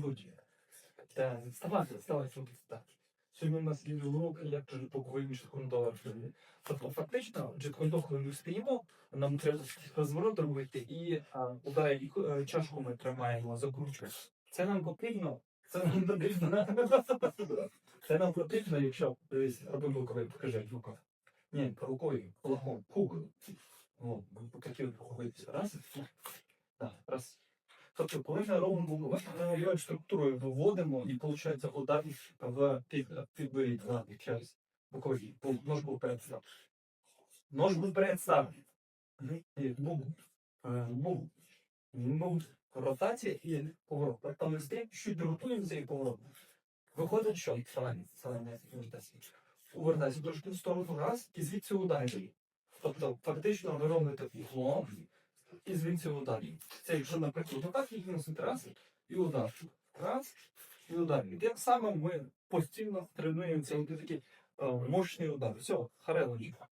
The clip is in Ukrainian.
воді. Так, вставайте, вставайте, так. Сьогодні у нас є урок, як же боковий шахундовар. Тобто фактично, джекондо, коли ми стоїмо, нам треба розворот робити і удар, і е, чашку ми тримаємо за кручку. Це нам потрібно. Це нам потрібно. Це нам потрібно, якщо дивись, роби боковий, покажи рука. Ні, рукою, кулаком, кугою. О, руховиці. Раз. Раз. Тобто, коли ми робимо боковий, структурою виводимо і виходить удар в підборідь через боковий. Бо Нож був передстав. Нож був передстав. І був. е, Був. Був ротація і поворот. Так там листи, чуть ротуємося і поворот. Виходить, що увертайся трошки в сторону раз і звідси ударі. Тобто, фактично ви робите углом і звідси ударі. Це якщо, наприклад, отак відносити раз і удар. Раз і удар. І тим самим ми постійно тренуємося такі е, мощні удари. Все, харелочка.